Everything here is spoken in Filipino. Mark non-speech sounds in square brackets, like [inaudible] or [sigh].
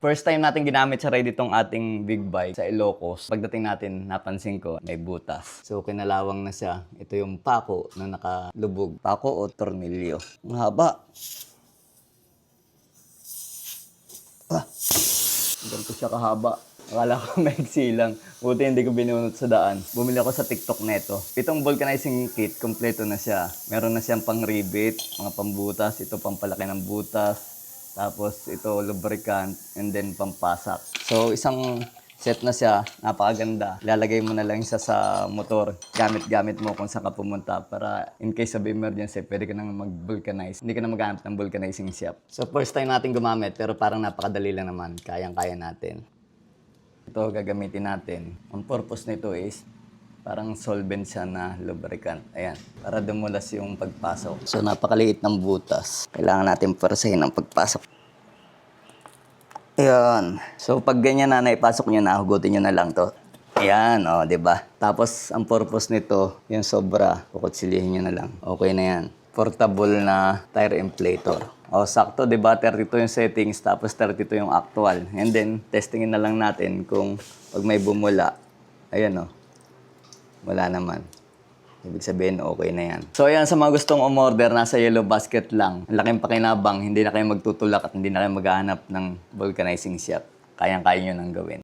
First time natin ginamit sa ride itong ating big bike sa Ilocos. Pagdating natin, napansin ko, may butas. So, kinalawang na siya. Ito yung pako na nakalubog. Pako o tornilyo. Ang haba. Ah. Ganito siya kahaba. Akala ko [laughs] maigsi lang. Buti hindi ko binunot sa daan. Bumili ako sa TikTok neto. Itong vulcanizing kit, kompleto na siya. Meron na siyang pang rivet, mga pambutas, ito pampalaki ng butas. Tapos ito lubricant and then pampasak. So isang set na siya, napakaganda. Lalagay mo na lang siya sa motor. Gamit-gamit mo kung saan ka pumunta para in case of emergency, pwede ka nang mag-vulcanize. Hindi ka na maghanap ng vulcanizing shop. So first time natin gumamit pero parang napakadali lang naman. Kayang-kaya natin. Ito gagamitin natin. Ang purpose nito is parang solvent siya na lubricant. Ayan, para dumulas yung pagpasok. So napakaliit ng butas. Kailangan natin parasahin ang pagpasok. Ayan. So pag ganyan na naipasok nyo na, hugutin nyo na lang to. Ayan, o, oh, ba? Tapos ang purpose nito, yung sobra, kukutsilihin nyo na lang. Okay na yan. Portable na tire inflator. O, sakto, di ba? 32 yung settings, tapos 32 yung actual. And then, testingin na lang natin kung pag may bumula. Ayan, o. Wala naman. Ibig sabihin, okay na yan. So, ayan, sa mga gustong umorder, nasa yellow basket lang. Ang laking pakinabang, hindi na kayo magtutulak at hindi na kayo maghahanap ng vulcanizing shop. Kayang-kaya nyo nang gawin.